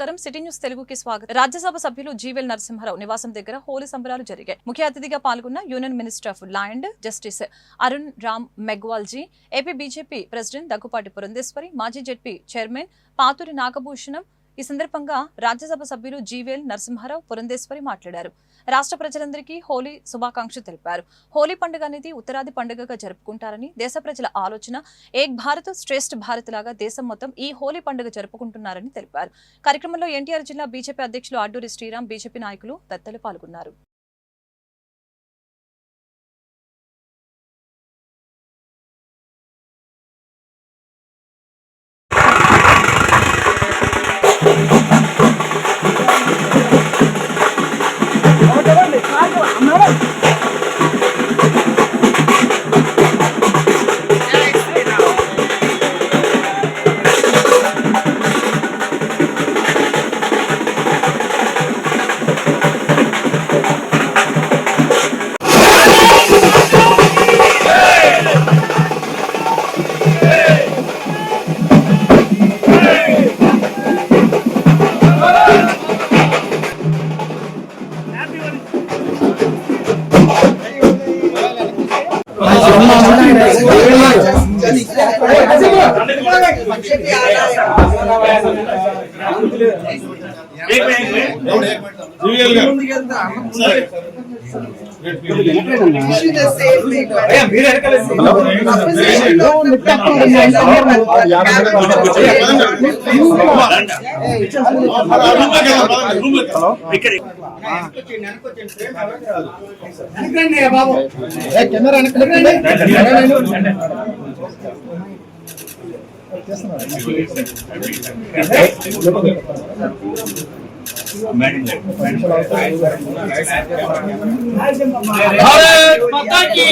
నమస్కారం. City news తెలుగుకి స్వాగతం. రాజ్యసభ సభ్యులు జీవెల్ నరసింహారావు నివాసం దగ్గర హోలీ సంబరాలు జరిగాయి. ముఖ్య అతిథిగా పాల్గొన్న union minister of land justice Arun Ram మెగ్వాల్జీ AP BJP president Daggubati Purandeswari మాజీ జెడ్పీ చైర్మన్ పాతూరి నాగభూషణం. ఈ సందర్భంగా రాజ్యసభ సభ్యులు జీవేల్ నరసింహారావు పురంధేశ్వరి మాట్లాడారు. రాష్ట్ర ప్రజలందరికీ హోలీ శుభాకాంక్షలు తెలిపారు. హోలీ పండుగ అనేది ఉత్తరాది పండుగగా జరుపుకుంటారని దేశ ప్రజల ఆలోచన ఏక్ భారత్ శ్రేష్ఠ భారత్ లాగా దేశం మొత్తం ఈ హోలీ పండుగ జరుపుకుంటున్నారని తెలిపారు. కార్యక్రమంలో ఎన్టీఆర్ జిల్లా బీజేపీ అధ్యక్షులు అడ్డూరి శ్రీరామ్ బీజేపీ నాయకులు దత్తలు పాల్గొన్నారు. ఇక్కడ వెనకండి బాబు కెమెరా भारत माता की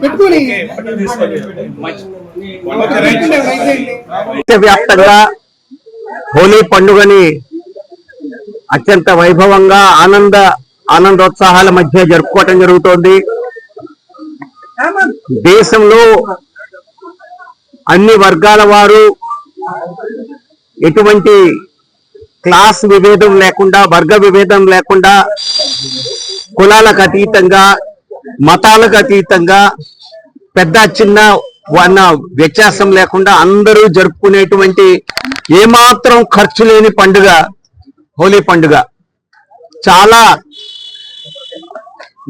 పెట్టుకొని హోలీ పండుగని అత్యంత వైభవంగా ఆనంద ఆనందోత్సాహాల మధ్య జరుపుకోవటం జరుగుతోంది. దేశంలో అన్ని వర్గాల వారు ఎటువంటి క్లాస్ విభేదం లేకుండా వర్గ విభేదం లేకుండా కులాలకు అతీతంగా మతాలకు అతీతంగా పెద్ద చిన్న అన్న వ్యత్యాసం లేకుండా అందరూ జరుపుకునేటువంటి ఏమాత్రం ఖర్చు లేని పండుగ హోలీ పండుగ. చాలా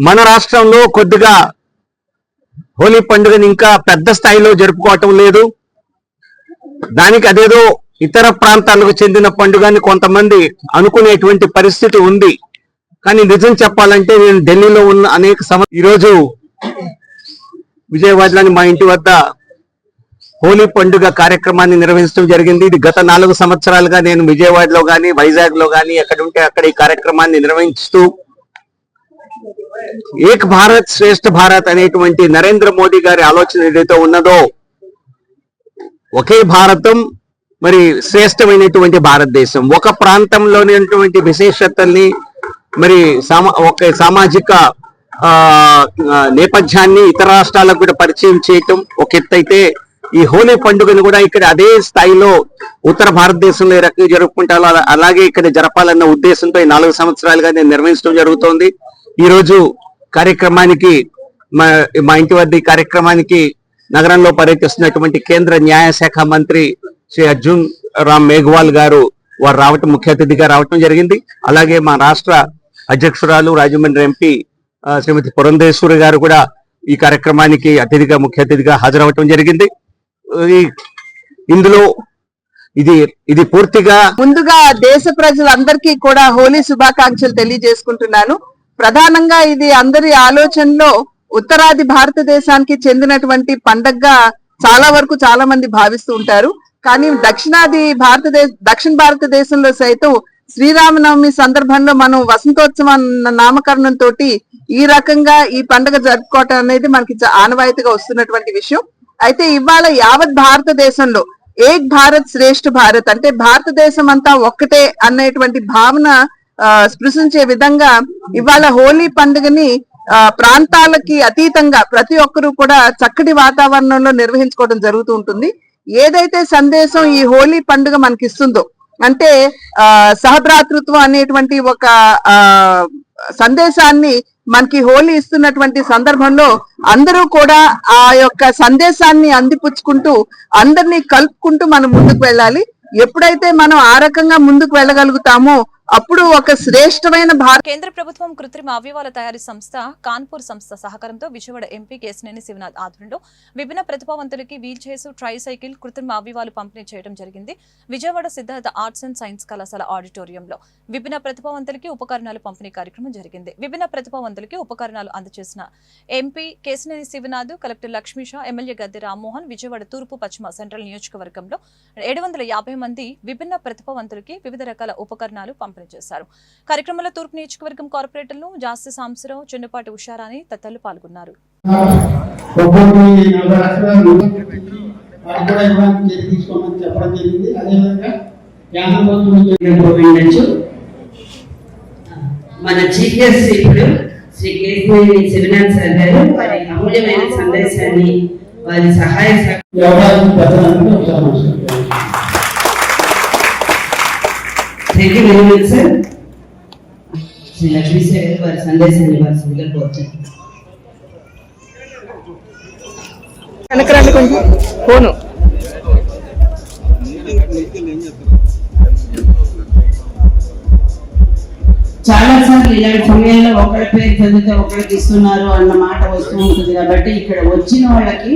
మన రాష్ట్రంలో కొద్దిగా హోలీ పండుగని ఇంకా పెద్ద స్థాయిలో జరుపుకోవటం లేదు. దానికి అదేదో ఇతర ప్రాంతాలకు చెందిన పండుగని కొంతమంది అనుకునేటువంటి పరిస్థితి ఉంది. కానీ నిజం చెప్పాలంటే నేను ఢిల్లీలో ఉన్న అనేక సమ ఈరోజు విజయవాడలోని మా ఇంటి వద్ద హోలీ పండుగ కార్యక్రమాన్ని నిర్వహించడం జరిగింది. ఇది గత నాలుగు సంవత్సరాలుగా నేను విజయవాడలో కానీ వైజాగ్లో కానీ ఎక్కడ ఉంటే అక్కడ ఈ కార్యక్రమాన్ని నిర్వహిస్తూ ఏక్ భారత్ శ్రేష్ఠ భారత్ అనేటువంటి నరేంద్ర మోదీ గారి ఆలోచన ఏదైతే ఉన్నదో ఒకే భారతం మరి శ్రేష్టమైనటువంటి భారతదేశం. ఒక ప్రాంతంలోనేటువంటి విశేషతల్ని మరి సామా ఒక సామాజిక ఆ నేపథ్యాన్ని ఇతర రాష్ట్రాలకు కూడా పరిచయం చేయటం ఒక ఎత్తైతే ఈ హోలీ పండుగను కూడా ఇక్కడ అదే స్థాయిలో ఉత్తర భారతదేశంలో ఏ రకంగా జరుపుకుంటారో అలా- అలాగే ఇక్కడ జరపాలన్న ఉద్దేశంతో ఈ నాలుగు సంవత్సరాలుగా నేను నిర్వహించడం జరుగుతోంది. ఈరోజు కార్యక్రమానికి మా మా ఇంటి వద్ద ఈ కార్యక్రమానికి నగరంలో పర్యటిస్తున్నటువంటి కేంద్ర న్యాయశాఖ మంత్రి శ్రీ అర్జున్ రామ్ మేఘ్వాల్ గారు వారు రావటం ముఖ్య అతిథిగా రావటం జరిగింది. అలాగే మా రాష్ట్ర అధ్యక్షురాలు రాజమండ్రి ఎంపీ శ్రీమతి పురంధేశ్వరి గారు కూడా ఈ కార్యక్రమానికి అతిథిగా ముఖ్య అతిథిగా హాజరవటం జరిగింది. ఇందులో ఇది ఇది పూర్తిగా ముందుగా దేశ ప్రజలందరికీ కూడా హోలీ శుభాకాంక్షలు తెలియజేసుకుంటున్నాను. ప్రధానంగా ఇది అందరి ఆలోచనలో ఉత్తరాది భారతదేశానికి చెందినటువంటి పండగగా చాలా వరకు చాలా మంది భావిస్తూ ఉంటారు. కానీ దక్షిణాది భారతదేశ దక్షిణ భారతదేశంలో సైతం శ్రీరామనవమి సందర్భంలో మనం వసంతోత్సవం నామకరణం తోటి ఈ రకంగా ఈ పండుగ జరుపుకోవటం అనేది మనకి ఆనవాయితీగా వస్తున్నటువంటి విషయం. అయితే ఇవాళ యావత్ భారతదేశంలో ఏక్ భారత్ శ్రేష్ఠ భారత్ అంటే భారతదేశం అంతా ఒక్కటే అనేటువంటి భావన ఆ, స్పృశించే విధంగా ఇవాళ హోలీ పండుగని ఆ, ప్రాంతాలకి అతీతంగా ప్రతి ఒక్కరూ కూడా చక్కటి వాతావరణంలో నిర్వహించుకోవడం జరుగుతూ ఉంటుంది. ఏదైతే సందేశం ఈ హోలీ పండుగ మనకి ఇస్తుందో అంటే ఆ సహభ్రాతృత్వం అనేటువంటి ఒక ఆ సందేశాన్ని మనకి హోలీ ఇస్తున్నటువంటి సందర్భంలో అందరూ కూడా ఆ యొక్క సందేశాన్ని అందిపుచ్చుకుంటూ అందరినీ కలుపుకుంటూ మనం ముందుకు వెళ్ళాలి. ఎప్పుడైతే మనం ఆ రకంగా ముందుకు వెళ్ళగలుగుతామో అప్పుడు ఒక శ్రేష్టమైన భారత కేంద్ర ప్రభుత్వం కృత్రిమ అవయవాల తయారీ సంస్థ కాన్పూర్ సంస్థ సహకారంతో విజయవాడ ఎంపీ కేసినేని శివనాథ్ ఆధ్వర్యంలో విభిన్న ప్రతిభావంతులకి వీల్ చైర్స్ ట్రై సైకిల్ కృత్రిమ అవయవాలు పంపిణీ చేయడం జరిగింది. Vijayawada Siddhartha arts and science కళాశాల ఆడిటోరియంలో విభిన్న ప్రతిభావంతులకి ఉపకరణాలు పంపిణీ కార్యక్రమం జరిగింది. విభిన్న ప్రతిభావంతులకి ఉపకరణాలు అందజేసిన MP Kesineni Sivanath collector Lakshmisha MLA Gadde Rammohan Vijayawada తూర్పు పశ్చిమ సెంట్రల్ నియోజకవర్గంలో ఏడు వందల యాభై మంది విభిన్న ప్రతిభావంతులకి వివిధ రకాల ఉపకరణాలు పంపిణీ చేశారు. కార్యక్రమంలో తూర్పు నియోజకవర్గం కార్పొరేటర్లు జాస్తి సాంబశివరావు చిన్నపాటి ఉషారాణి తదితరులు పాల్గొన్నారు. మన చీఫ్ గెస్ట్ ఇప్పుడు శ్రీ కేశినేని శివనాథ్ సార్ గారు వారి అమూల్యమైన సందేశాన్ని వారి సహాయ సహ- ఈ అవకాశం పెద్దలందరికీ ఒకసారి నమస్కారం thank you very much sir Shri Lakshmi sir వారి సందేశాన్ని వారి సభలో కోరుతున్నారు వెనకరండి కొంచెం ఫోను చాలా సార్లు ఇలాంటి సమయంలో ఒకరి పేరు చదివితే ఒకరికి ఇస్తున్నారు అన్న మాట వస్తూ ఉంటుంది కాబట్టి ఇక్కడ వచ్చిన వాళ్ళకి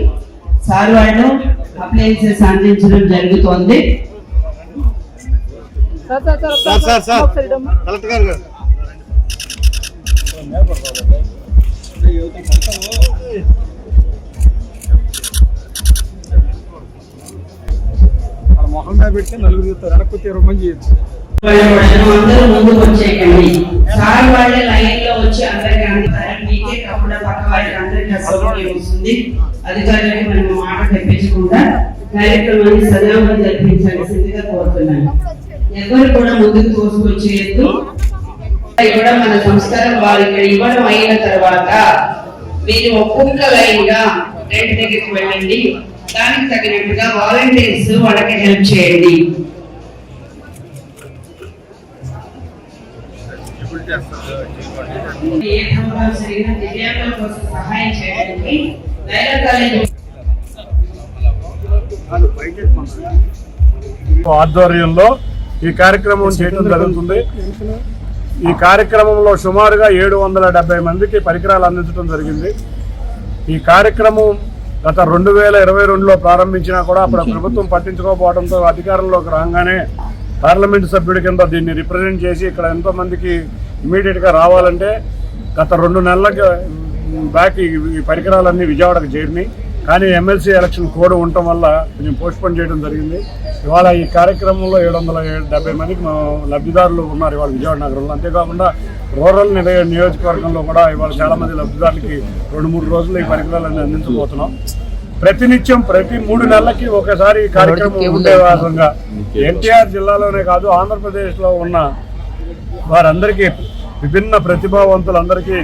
సార్ వాళ్ళు అప్లయన్సెస్ అందించడం జరుగుతోంది. మొహం మీద పెడితే నలుగురు చూస్తారు వెనక్కి ఇరవై మంది చేయొచ్చు ముందుకు వచ్చేయకండి సార్. వాళ్ళే లైన్లో వచ్చి అందరికి అందుతారు మీకే కాకుండా పక్క వాళ్ళకి అందరికి అసౌకర్యం వస్తుంది అధికారులకి మనం మాట తెప్పించకుండా కార్యక్రమాన్ని సజావుగా జరిపించాల్సిందిగా కోరుతున్నాను. ఎవరు కూడా ముందుకు తోసుకొచ్చేయద్దు ఇవ్వడం మన సంస్కారం వారు ఇక్కడ ఇవ్వడం అయిన తర్వాత మీరు ఒక్కొక్క లైన్గా టెంట్ దగ్గరికి వెళ్ళండి. దానికి తగినట్టుగా వాలంటీర్స్ వాళ్ళకి హెల్ప్ చేయండి. ఏ ప్రోగ్రామ్స్ అయినా దివ్యాంగుల కోసం సహాయం చేయడానికి లైలా కాలేజ్ ఆధ్వర్యంలో ఈ కార్యక్రమం చేయడం జరుగుతుంది. ఈ కార్యక్రమంలో సుమారుగా ఏడు వందల డెబ్బై మందికి పరికరాలు అందించడం జరిగింది. ఈ కార్యక్రమం గత రెండు వేల ఇరవై రెండులో ప్రారంభించినా కూడా అప్పుడు ప్రభుత్వం పట్టించుకోకపోవడంతో అధికారంలోకి రాగానే పార్లమెంట్ సభ్యుడి కింద దీన్ని రిప్రజెంట్ చేసి ఇక్కడ ఎంతో మందికి రావాలంటే గత రెండు నెలల బ్యాక్ ఈ ఈ పరికరాలన్నీ విజయవాడకు చేరినాయి. కానీ ఎమ్మెల్సీ ఎలక్షన్ కోడ్ ఉండటం వల్ల కొంచెం పోస్ట్పోన్ చేయడం జరిగింది. ఇవాళ ఈ కార్యక్రమంలో ఏడు వందల డెబ్బై మందికి మా లబ్ధిదారులు ఉన్నారు ఇవాళ విజయవాడ నగరంలో. అంతేకాకుండా రూరల్ నియోజకవర్గంలో కూడా ఇవాళ చాలా మంది లబ్ధిదారులకి రెండు మూడు రోజులు ఈ పరికరాలన్నీ అందించబోతున్నాం. ప్రతినిత్యం ప్రతి మూడు నెలలకి ఒకసారి ఈ కార్యక్రమం ఉండే విధంగా ఎన్టీఆర్ జిల్లాలోనే కాదు ఆంధ్రప్రదేశ్లో ఉన్న వారందరికీ విభిన్న ప్రతిభావంతులందరికీ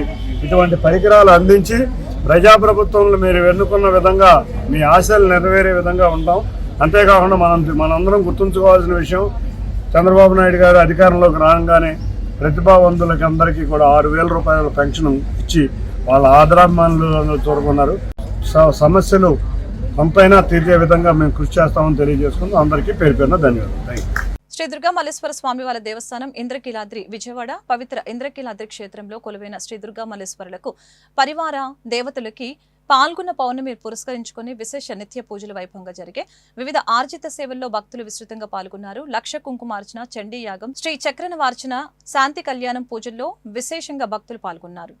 ఇటువంటి పరికరాలు అందించి ప్రజాప్రభుత్వంలో మీరు ఎన్నుకున్న విధంగా మీ ఆశలు నెరవేరే విధంగా ఉంటాం. అంతేకాకుండా మనం మనందరం గుర్తుంచుకోవాల్సిన విషయం చంద్రబాబు నాయుడు గారు అధికారంలోకి రాగానే ప్రతిభావంతులకి అందరికీ కూడా ఆరు వేల రూపాయల పెన్షన్ ఇచ్చి వాళ్ళ ఆదరాభిమానులు చూరుకున్నారు స- సమస్యలు కొంతైనా తీర్చే విధంగా మేము కృషి చేస్తామని తెలియజేసుకుందాం అందరికీ పేరు పేరున ధన్యవాదాలు. థ్యాంక్ యూ శ్రీ దుర్గా మల్లేశ్వర స్వామి వారి దేవస్థానం ఇంద్రకీలాద్రి విజయవాడ పవిత్ర ఇంద్రకీలాద్రి క్షేత్రంలో కొలువైన శ్రీ దుర్గా మల్లేశ్వరులకు పరివార దేవతలకి పాల్గొన్న పౌర్ణమి పురస్కరించుకొని విశేష నిత్య పూజలు వైభవంగా జరిగే వివిధ ఆర్జిత సేవల్లో భక్తులు విస్తృతంగా పాల్గొన్నారు. లక్ష కుంకుమార్చన చండీ యాగం శ్రీ చక్రనవార్చన శాంతి కళ్యాణం పూజల్లో విశేషంగా భక్తులు పాల్గొన్నారు.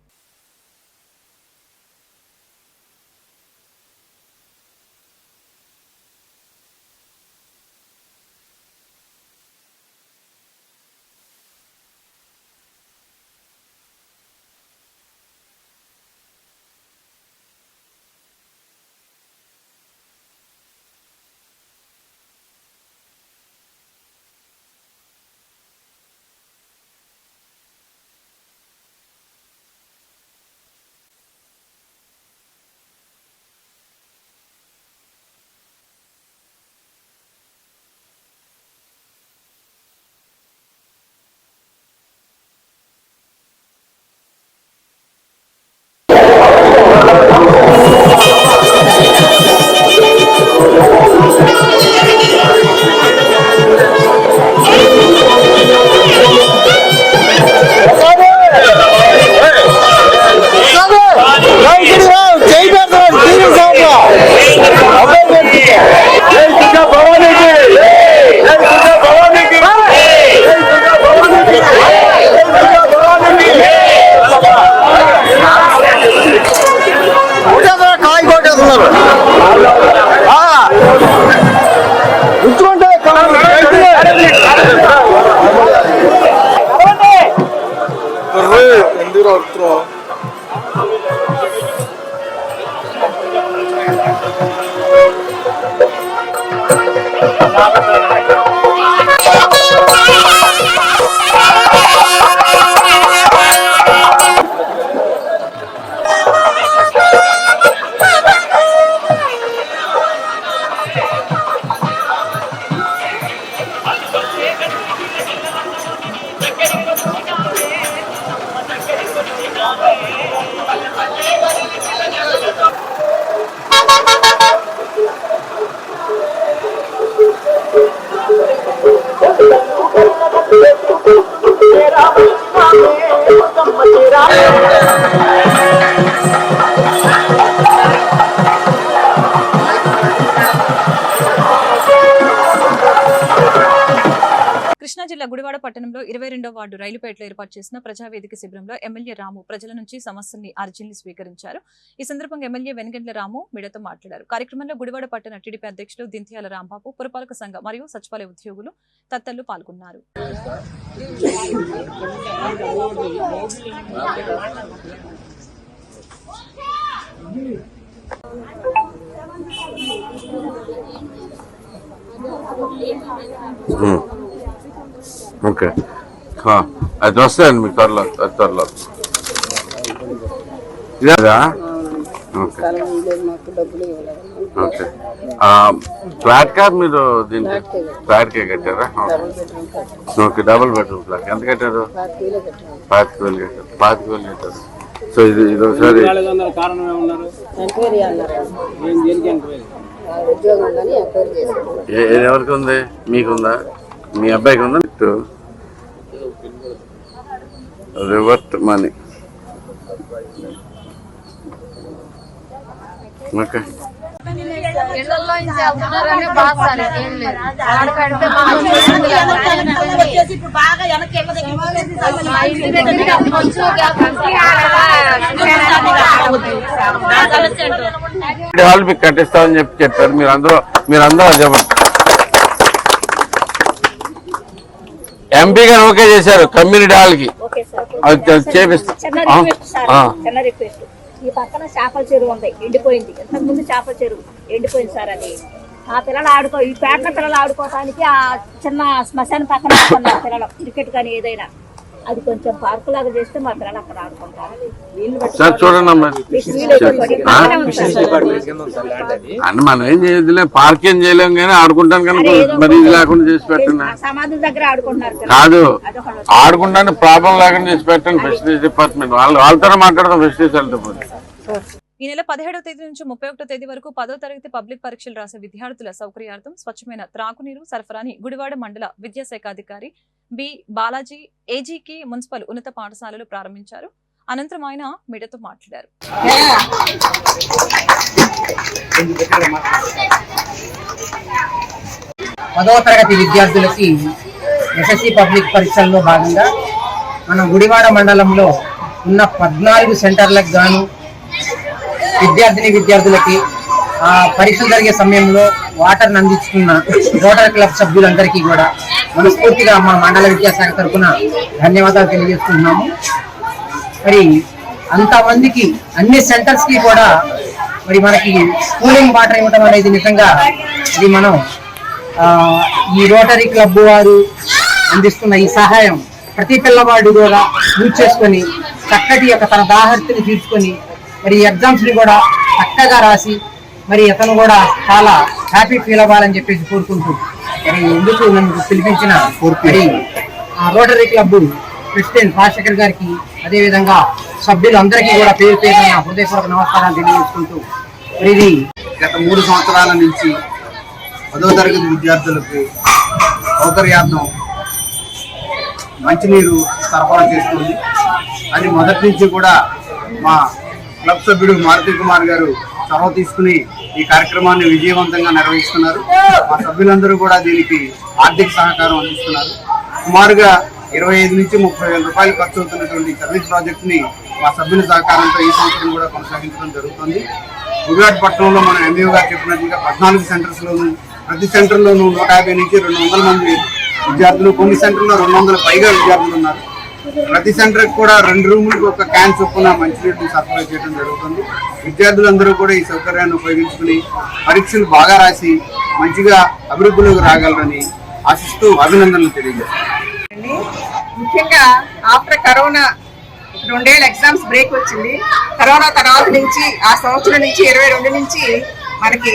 వార్డు రైలుపేటలో ఏర్పాటు చేసిన ప్రజావేదిక శిబిరంలో ఎమ్మెల్యే రాము ప్రజల నుంచి సమస్యల్ని అర్జీని స్వీకరించారు. ఈ సందర్భంగా ఎమ్మెల్యే వెనగండ్ల రాము మీడియాతో మాట్లాడారు. కార్యక్రమంలో గుడివాడ పట్టణ టీడీపీ అధ్యక్షులు దింత్యాల రాంబాబు పురపాలక సంఘ మరియు సచివాలయ ఉద్యోగులు తదితరులు పాల్గొన్నారు. Hmm. ఓకే అది వస్తాయండి మీకు త్వరలో అది త్వరలో ఓకే ఓకే ఆ, ఫ్లాట్ కా మీరు దీనికి ఫ్లాట్ కే కట్టారా ఓకే. డబుల్ బెడ్రూమ్ ఫ్లాట్ ఎంత కట్టారు పాతిక వేలు కట్టారు పాతిక వేలు కట్టారు సో ఇది ఇది ఒకసారి ఎవరికి ఉంది మీకుందా మీ అబ్బాయికి ఉందా రివర్ట్ మనీ ఓకే ఇళ్ళలో నుంచి వెళ్తున్నారని బాధ సార్ ఏం లేదు ఆడ పెడితే మా మా ఇంటి దగ్గరికి కొంచెం గ్యాప్ ఉంటే హాల్ మీకు కట్టిస్తామని చెప్పి చెప్పారు మీరు అందరూ మీరు అందరూ అది చెప్పండి ఎంపీ గారు ఓకే చేశారు కమ్యూనిటీ హాల్కి అది చే- చేపిస్తా చిన్న ఆ, రిక్వెస్ట్ సార్ ఆ. చిన్న రిక్వెస్ట్. ఈ పక్కన చేపల చెరువు ఉంది ఎండిపోయింది. ఇంతకు ముందు చేపల చెరువు ఎండిపోయింది సార్ అది. ఆ పిల్లలు ఆడుకో ఈ పేటల పిల్లలు ఆడుకోవటానికి ఆ చిన్న శ్మశాన పక్కన పిల్లలు క్రికెట్ కానీ ఏదైనా. అది కొంచెం పార్కు లాగా చేస్తే మా పిల్లలు అక్కడ ఆడుకుంటారు. అంటే మనం ఏం చేయదులే పార్క్ ఏం చేయలేం కానీ ఆడుకుంటాం కానీ అరే ఏదో మరి లేకుండా చేసి పెట్టండి. సమాధుల దగ్గర పిల్లలు. కాదు. ఆడుకుంటానికి ప్రాబ్లం లేకుండా చేసి పెట్టండి ఫెసిలిటీస్ డిపార్ట్మెంట్. వాళ్ళు వాళ్ళతోనే మాట్లాడదాం ఫెసిలిటీస్ డిపార్ట్మెంట్ ఈ నెల పదిహేడవ తేదీ నుంచి ముప్పై ఒకటో తేదీ వరకు పదో తరగతి పబ్లిక్ పరీక్షలు రాసే విద్యార్థుల సౌకర్యార్థం స్వచ్ఛమైన త్రాగునీరు సరఫరాని గుడివాడ మండల విద్యాశాఖ అధికారి బి బాలాజీ ఏజీకి మున్సిపల్ ఉన్నత పాఠశాలలు ప్రారంభించారు. అనంతరం ఆయన మీడియాతో మాట్లాడారు. పదవ తరగతి విద్యార్థులకి ఎస్ఎస్సి పబ్లిక్ పరీక్షల్లో భాగంగా మన గుడివాడ మండలంలో ఉన్న పద్నాలుగు సెంటర్లకు గాను విద్యార్థిని విద్యార్థులకి ఆ పరీక్షలు జరిగే సమయంలో వాటర్ అందించుకున్న రోటరీ క్లబ్ సభ్యులందరికీ కూడా మనస్ఫూర్తిగా మా మండల విద్యాశాఖ తరఫున ధన్యవాదాలు తెలియజేస్తున్నాము మరి అంతమందికి అన్ని సెంటర్స్కి కూడా మరి మనకి కూలింగ్ వాటర్ ఇవ్వడం అనేది నిజంగా ఇది మనం ఈ రోటరీ క్లబ్ వారు అందిస్తున్న ఈ సహాయం ప్రతి పిల్లవాడు కూడా యూజ్ చేసుకొని చక్కటి యొక్క తన దాహర్తిని తీర్చుకొని మరి ఎగ్జామ్స్ని కూడా చక్కగా రాసి మరి అతను కూడా చాలా హ్యాపీ ఫీల్ అవ్వాలని చెప్పేసి కోరుకుంటూ మరి ఎందుకు నన్ను పిలిపించిన మరి ఆ రోటరీ క్లబ్ ప్రెసిడెంట్ రాజశేఖర్ గారికి అదేవిధంగా సభ్యులందరికీ కూడా పేరు పేరు హృదయపూర్వక నమస్కారాలు తెలియజేసుకుంటూ మరి ఇది గత మూడు సంవత్సరాల నుంచి పదో తరగతి విద్యార్థులకు సౌకర్యార్థం మంచినీరు సరఫరా చేస్తుంది. అది మొదటి నుంచి కూడా మా క్లబ్ సభ్యుడు మారుతి కుమార్ గారు చొరవ తీసుకుని ఈ కార్యక్రమాన్ని విజయవంతంగా నిర్వహిస్తున్నారు. మా సభ్యులందరూ కూడా దీనికి ఆర్థిక సహకారం అందిస్తున్నారు. సుమారుగా ఇరవై ఐదు నుంచి ముప్పై వేల రూపాయలు ఖర్చు అవుతున్నటువంటి సర్వీస్ ప్రాజెక్టుని మా సభ్యుల సహకారంతో ఈ సంవత్సరం కూడా కొనసాగించడం జరుగుతుంది. విరాట్పట్నంలో మన ఎంబీఓ గారు చెప్పినట్టుగా పద్నాలుగు సెంటర్స్లోనూ ప్రతి సెంటర్లోనూ నూట యాభై నుంచి రెండు వందల మంది విద్యార్థులు కొన్ని సెంటర్లో రెండు వందల పైగా విద్యార్థులు ఉన్నారు. ప్రతి సెంటర్ కూడా రెండు రూములకు ఒక క్యాన్ చొప్పున మంచినీటిని సరఫరా చేయడం జరుగుతుంది. విద్యార్థులందరూ కూడా ఈ సౌకర్యాన్ని ఉపయోగించుకుని పరీక్షలు బాగా రాసి మంచిగా అభివృద్ధిలోకి రాగలరని ఆశిస్తూ అభినందనలు తెలియజేస్తాను ముఖ్యంగా ఆఫ్టర్ కరోనా రెండేళ్ళ ఎగ్జామ్స్ బ్రేక్ వచ్చింది. కరోనా తర్వాత నుంచి ఆ సంవత్సరం నుంచి ఇరవై రెండు నుంచి మనకి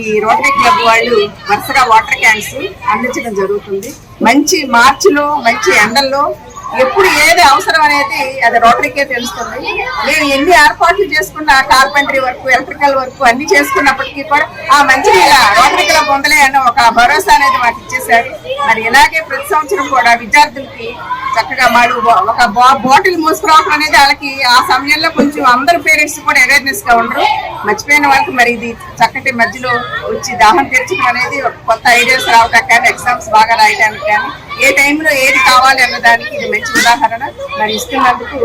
ఈ రోటరీ క్లబ్ వాళ్ళు వరుసగా వాటర్ క్యాన్స్ అందించడం జరుగుతుంది. మంచి మార్చిలో మంచి ఎండల్లో ఎప్పుడు ఏది అవసరం అనేది అది రోటరీకే తెలుస్తుంది. నేను ఎన్ని ఏర్పాట్లు చేసుకున్న కార్పెంటరీ వర్క్ ఎలక్ట్రికల్ వర్క్ అన్ని చేసుకున్నప్పటికీ కూడా ఆ మంచి రోటరీ క్లబ్ ఉందలే అన్న ఒక భరోసా అనేది మాకు ఇచ్చేసారు మరి ఇలాగే ప్రతి సంవత్సరం కూడా విద్యార్థులకి చక్కగా వాళ్ళు ఒక బా- బాటిల్ మోసుకురావడం అనేది వాళ్ళకి ఆ సమయంలో కొంచెం అందరు పేరెంట్స్ కూడా అవేర్నెస్గా ఉండరు. మర్చిపోయిన వాళ్ళకి మరి ఇది చక్కటి మధ్యలో వచ్చి దాహం తీర్చడం అనేది కొత్త ఐడియాస్ రావటానికి కానీ ఎగ్జామ్స్ బాగా రాయడానికి కానీ ఏ టైంలో ఏది కావాలి అన్న దానికి ఇది మంచి ఉదాహరణ. మరి ఇస్తున్నందుకు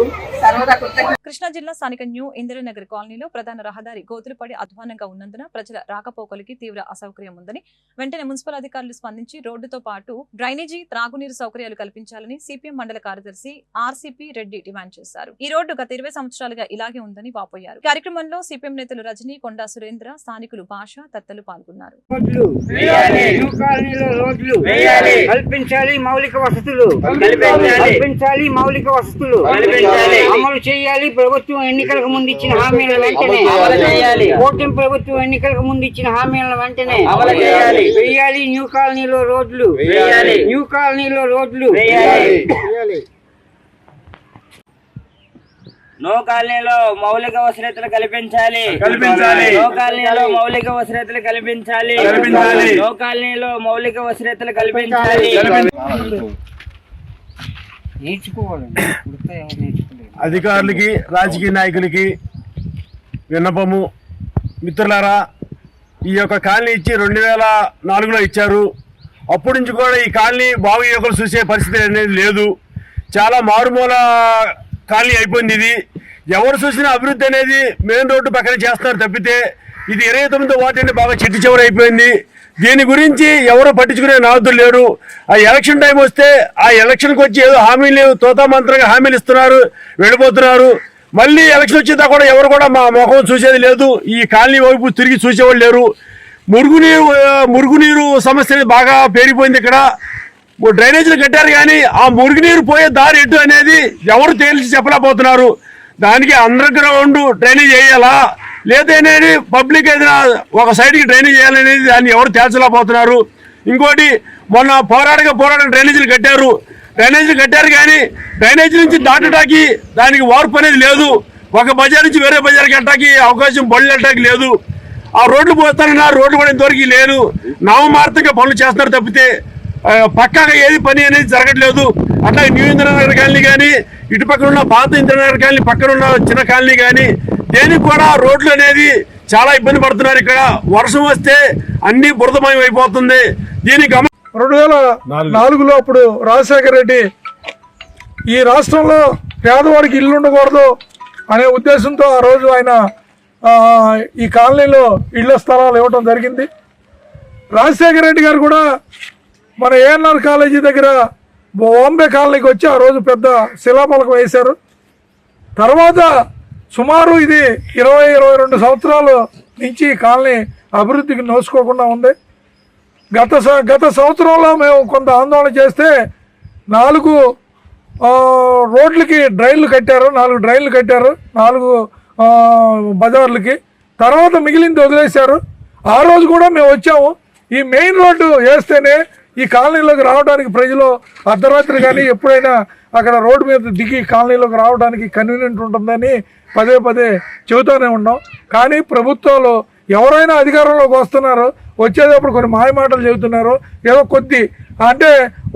కృష్ణా జిల్లా స్థానిక న్యూ ఇందిరానగర్ కాలనీలో ప్రధాన రహదారి గోతులు పడి అధ్వానంగా ఉన్నందున ప్రజల రాకపోకలకి తీవ్ర అసౌకర్యం ఉందని వెంటనే మున్సిపల్ అధికారులు స్పందించి రోడ్డుతో పాటు డ్రైనేజీ త్రాగునీరు సౌకర్యాలు కల్పించాలని సిపిఎం మండల కార్యదర్శి ఆర్సీపీ రెడ్డి డిమాండ్ చేశారు. ఈ రోడ్డు గత ఇరవై సంవత్సరాలుగా ఇలాగే ఉందని వాపోయారు. కార్యక్రమంలో సిపిఎం నేతలు రజనీ కొండా సురేంద్ర స్థానికులు భాష తత్తలు పాల్గొన్నారు. మౌలిక వసతులు. కల్పించాలి. మౌలిక వసతులు. అమలు చేయాలి. ప్రభుత్వం ఎన్నికలకు ముందు ఇచ్చిన హామీల వెంటనే. ఓటింగ్ ప్రభుత్వం ఎన్నికలకు ముందు ఇచ్చిన హామీల వెంటనే. వేయాలి. న్యూ కాలనీలో రోడ్లు. న్యూ కాలనీలో రోడ్లు. నో కాలనీలో మౌలిక వసతులు కల్పించాలి. కల్పించాలి. నో కాలనీలో మౌలిక వసతులు కల్పించాలి. కల్పించాలి. నో కాలనీలో మౌలిక వసతులు కల్పించాలి. అధికారులకి రాజకీయ నాయకులకి విన్నపము. మిత్రులారా ఈ యొక్క కాలనీ ఇచ్చి రెండు వేల నాలుగులో ఇచ్చారు. అప్పటి నుంచి కూడా ఈ కాలనీ బాగు యువకులు చూసే పరిస్థితి అనేది లేదు. చాలా మారుమూల కాలనీ అయిపోయింది ఇది. ఎవరు చూసినా అభివృద్ధి అనేది మెయిన్ రోడ్డు పక్కన చేస్తున్నారు తప్పితే ఇది ఇరవై తొమ్మిదో వార్డు బాగా చెట్టు చివరి అయిపోయింది. దీని గురించి ఎవరు పట్టించుకునే నాదులు లేరు. ఆ ఎలక్షన్ టైం వస్తే ఆ ఎలక్షన్కి వచ్చి ఏదో హామీలు తోతామంత్రంగా హామీలు ఇస్తున్నారు వెళ్ళిపోతున్నారు. మళ్ళీ ఎలక్షన్ వచ్చేదా కూడా ఎవరు కూడా మా ముఖం చూసేది లేదు. ఈ కాలనీ వైపు తిరిగి చూసేవాళ్ళు లేరు. మురుగునీరు మురుగునీరు సమస్య అనేది బాగా పెరిగిపోయింది ఇక్కడ. డ్రైనేజీలు కట్టారు కానీ ఆ మురుగునీరు పోయే దారి ఎటు అనేది ఎవరు తేల్చి చెప్పలేకపోతున్నారు. దానికి అండర్ గ్రౌండ్ డ్రైనేజ్ వేయాలా లేదనేది పబ్లిక్ ఏదైనా ఒక సైడ్కి డ్రైనేజ్ చేయాలనేది దాన్ని ఎవరు తేల్చలేకపోతున్నారు. ఇంకోటి మొన్న పోరాడగా పోరాడక డ్రైనేజీలు కట్టారు. డ్రైనేజీలు కట్టారు కానీ డ్రైనేజీ నుంచి దాటటానికి దానికి వార్పు అనేది లేదు. ఒక బజార్ నుంచి వేరే బజార్కి వెళ్ళటానికి అవకాశం బళ్ళు వెళ్ళటానికి లేదు. ఆ రోడ్లు పోతానన్నా రోడ్లు కూడా ఇంతవరకు లేరు నామమార్తంగా పనులు చేస్తున్నారు తప్పితే పక్కాగా ఏది పని అనేది జరగట్లేదు. అట్లా న్యూ ఇంద్రనగర్ కాలనీ కానీ ఇటు పక్కన ఉన్న పాత ఇంద్రనగర్ కాలనీ పక్కన ఉన్న చిన్న కాలనీ కానీ దేనికి కూడా రోడ్లు అనేది చాలా ఇబ్బంది పడుతున్నారు. ఇక్కడ వర్షం వస్తే అన్ని బురదమయం అయిపోతుంది. దీనికి గమ రెండు వేల నాలుగులో అప్పుడు రాజశేఖర రెడ్డి ఈ రాష్ట్రంలో పేదవాడికి ఇల్లు ఉండకూడదు అనే ఉద్దేశంతో ఆ రోజు ఆయన ఆ, ఈ కాలనీలో ఇళ్ళ స్థలాలు ఇవ్వటం జరిగింది. రాజశేఖర రెడ్డి గారు కూడా మన ఏఎన్ఆర్ కాలేజీ దగ్గర బాంబే కాలనీకి వచ్చి ఆ రోజు పెద్ద శిలాఫలకం వేశారు. తర్వాత సుమారు ఇది ఇరవై ఇరవై రెండు సంవత్సరాల నుంచి కాలనీ అభివృద్ధికి నోసుకోకుండా ఉంది. గత గత సంవత్సరంలో మేము కొంత ఆందోళన చేస్తే నాలుగు రోడ్లకి డ్రైన్లు కట్టారు నాలుగు డ్రైన్లు కట్టారు నాలుగు బజార్లకి. తర్వాత మిగిలింది వదిలేశారు. ఆ రోజు కూడా మేము వచ్చాము. ఈ మెయిన్ రోడ్డు వేస్తేనే ఈ కాలనీలోకి రావడానికి ప్రజలు అర్ధరాత్రి కానీ ఎప్పుడైనా అక్కడ రోడ్డు మీద దిగి కాలనీలోకి రావడానికి కన్వీనియంట్ ఉంటుందని పదే పదే చెబుతూనే ఉన్నాం. కానీ ప్రభుత్వాలు ఎవరైనా అధికారంలోకి వస్తున్నారు వచ్చేటప్పుడు కొన్ని మాయమాటలు చెబుతున్నారు. ఏదో కొద్ది అంటే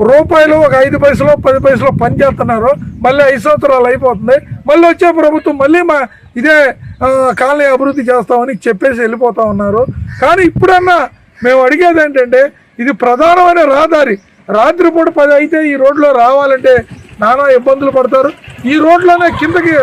రూపాయలు ఒక ఐదు పైసలు పది పైసలు పని చేస్తున్నారు. మళ్ళీ ఐదు సంవత్సరాలు అయిపోతుంది. మళ్ళీ వచ్చే ప్రభుత్వం మళ్ళీ మా ఇదే కాలనీ అభివృద్ధి చేస్తామని చెప్పేసి వెళ్ళిపోతా ఉన్నారు. కానీ ఇప్పుడన్నా మేము అడిగేది ఏంటంటే ఇది ప్రధానమైన రహదారి. రాత్రిపూట పది అయితే ఈ రోడ్లో రావాలంటే నానా ఇబ్బందులు పడతారు. ఈ రోడ్లోనే కిందకి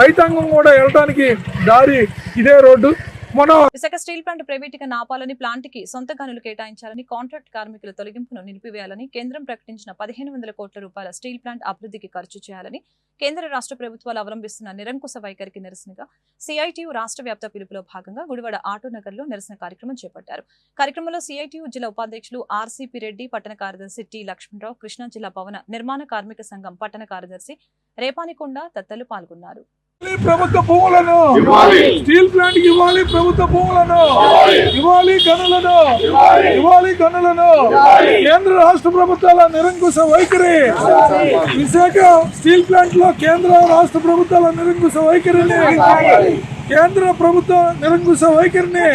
రైతాంగం కూడా వెళ్ళడానికి దారి ఇదే రోడ్డు. విశాఖ స్టీల్ ప్లాంట్ ప్రైవేటీకరణ ఆపాలని ప్లాంట్కి సొంత గనులు కేటాయించాలని కాంట్రాక్ట్ కార్మికుల తొలగింపును నిలిపివేయాలని కేంద్రం ప్రకటించిన పదిహేను వందల కోట్ల రూపాయల స్టీల్ ప్లాంట్ అభివృద్ధికి ఖర్చు చేయాలని కేంద్ర రాష్ట్ర ప్రభుత్వాలు అవలంబిస్తున్న నిరంకుశ వైఖరికి నిరసనగా సిఐటియు రాష్ట్ర వ్యాప్త పిలుపులో భాగంగా గుడివాడ ఆటో నగర్లో నిరసన కార్యక్రమం చేపట్టారు. కార్యక్రమంలో సిఐటియు జిల్లా ఉపాధ్యక్షులు ఆర్సీపీ రెడ్డి పట్టణ కార్యదర్శి టి లక్ష్మణరావు కృష్ణా జిల్లా భవన నిర్మాణ కార్మిక సంఘం పట్టణ కార్యదర్శి రేపానికొండ తత్తలు పాల్గొన్నారు. ప్రభుత్వ భూములను. స్టీల్ ప్లాంట్ ఇవ్వాలి ప్రభుత్వ భూములను. ఇవ్వాలి. గనులను. ఇవ్వాలి. గనులను. కేంద్ర రాష్ట్ర ప్రభుత్వాల నిరంకుశ వైఖరి. విశాఖ స్టీల్ ప్లాంట్లో కేంద్ర రాష్ట్ర ప్రభుత్వాల నిరంకుశ వైఖరిని. కేంద్ర ప్రభుత్వ నిరంకుశ వైఖరిని.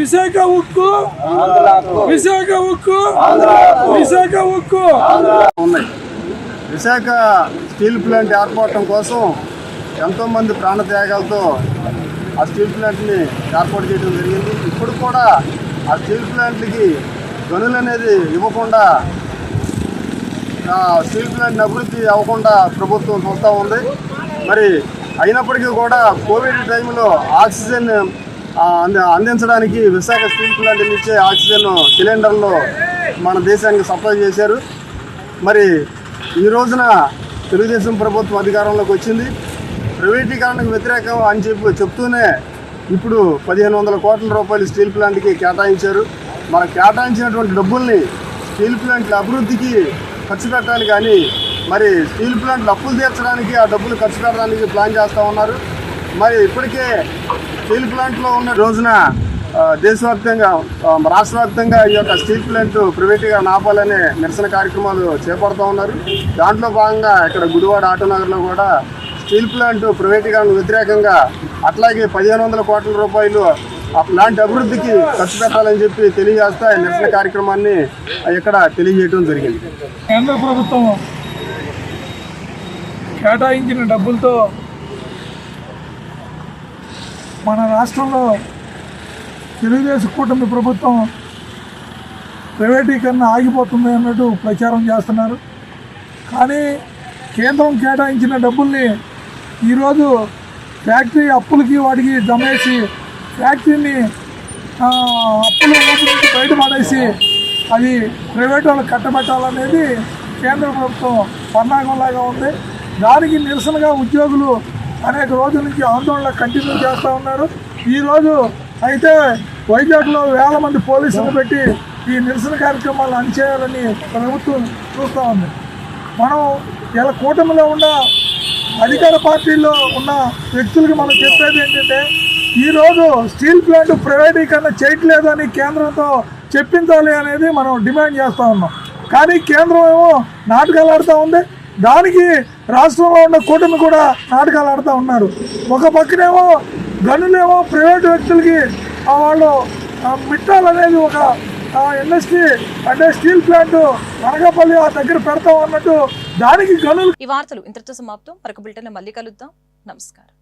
విశాఖ ఉక్కు. విశాఖ ఉక్కు. విశాఖ ఉక్కు. విశాఖ స్టీల్ ప్లాంట్ ఏర్పడటం కోసం ఎంతోమంది ప్రాణత్యాగాలతో ఆ స్టీల్ ప్లాంట్ని ఏర్పాటు చేయడం జరిగింది. ఇప్పుడు కూడా ఆ స్టీల్ ప్లాంట్లకి గనులు అనేది ఇవ్వకుండా స్టీల్ ప్లాంట్ని అభివృద్ధి అవ్వకుండా ప్రభుత్వం చూస్తూ ఉంది. మరి అయినప్పటికీ కూడా కోవిడ్ టైంలో ఆక్సిజన్ అందించడానికి విశాఖ స్టీల్ ప్లాంట్ ఇచ్చే ఆక్సిజన్ సిలిండర్లు మన దేశానికి సప్లై చేశారు. మరి ఈ రోజున తెలుగుదేశం ప్రభుత్వం అధికారంలోకి వచ్చింది. ప్రైవేటీకరణకు వ్యతిరేకం అని చెప్పి చెప్తూనే ఇప్పుడు పదిహేను వందల కోట్ల రూపాయలు స్టీల్ ప్లాంట్కి కేటాయించారు. మన కేటాయించినటువంటి డబ్బుల్ని స్టీల్ ప్లాంట్ల అభివృద్ధికి ఖర్చు పెట్టాలి కానీ మరి స్టీల్ ప్లాంట్లు అప్పులు తీర్చడానికి ఆ డబ్బులు ఖర్చు పెట్టడానికి ప్లాన్ చేస్తూ ఉన్నారు. మరి ఇప్పటికే స్టీల్ ప్లాంట్లో ఉన్న రోజున దేశవ్యాప్తంగా రాష్ట్రవ్యాప్తంగా ఈ యొక్క స్టీల్ ప్లాంట్ ప్రైవేట్గా నాపాలనే నిరసన కార్యక్రమాలు చేపడుతూ ఉన్నారు. దాంట్లో భాగంగా ఇక్కడ గుడివాడ ఆటోనగర్లో కూడా స్టీల్ ప్లాంట్ ప్రైవేటీకరణకు వ్యతిరేకంగా అట్లాగే పదిహేను వందల కోట్ల రూపాయలు ఆ ప్లాంట్ అభివృద్ధికి ఖర్చు పెట్టాలని చెప్పి తెలియజేస్తా నిరసన కార్యక్రమాన్ని ఇక్కడ తెలియజేయడం జరిగింది. కేంద్ర ప్రభుత్వం కేటాయించిన డబ్బులతో మన రాష్ట్రంలో తెలుగుదేశం కూటమి ప్రభుత్వం ప్రైవేటీకరణ ఆగిపోతుంది అన్నట్టు ప్రచారం చేస్తున్నారు. కానీ కేంద్రం కేటాయించిన డబ్బుల్ని ఈరోజు ఫ్యాక్టరీ అప్పులకి వాటికి జమేసి ఫ్యాక్టరీని అప్పులు బయట ఊబి నుంచి బయటపడేసి అది ప్రైవేట్ వాళ్ళకి కట్టబెట్టాలనేది కేంద్ర ప్రభుత్వం పన్నాగంలాగా ఉంది. దానికి నిరసనగా ఉద్యోగులు అనేక రోజుల నుంచి ఆందోళన కంటిన్యూ చేస్తూ ఉన్నారు. ఈరోజు అయితే వైజాగ్లో వేల మంది పోలీసులు పెట్టి ఈ నిరసన కార్యక్రమాలు అణిచేయాలని ప్రభుత్వం చూస్తూ ఉంది. మనం ఇలా కూటమిలో ఉన్న అధికార పార్టీలో ఉన్న వ్యక్తులకి మనం చెప్పేది ఏంటంటే ఈరోజు స్టీల్ ప్లాంట్ ప్రైవేటీకరణ చేయట్లేదు అని కేంద్రంతో చెప్పించాలి అనేది మనం డిమాండ్ చేస్తూ ఉన్నాం. కానీ కేంద్రం ఏమో నాటకాలు ఆడుతూ ఉంది. దానికి రాష్ట్రంలో ఉన్న కూటమి కూడా నాటకాలు ఆడుతూ ఉన్నారు. ఒక పక్కనేమో గనులేమో ప్రైవేట్ వ్యక్తులకి వాళ్ళు ఆ, మిట్టాలనేది ఒక ఇండస్ట్రీ అంటే స్టీల్ ప్లాంట్ అనగపల్లి ఆ దగ్గర పెడతాం అన్నట్టు దానికి గనులు. ఈ వార్తలు ఇంతటితో సమాప్తం. మరొక బిల్టన్లో మళ్ళీ కలుద్దాం. నమస్కారం.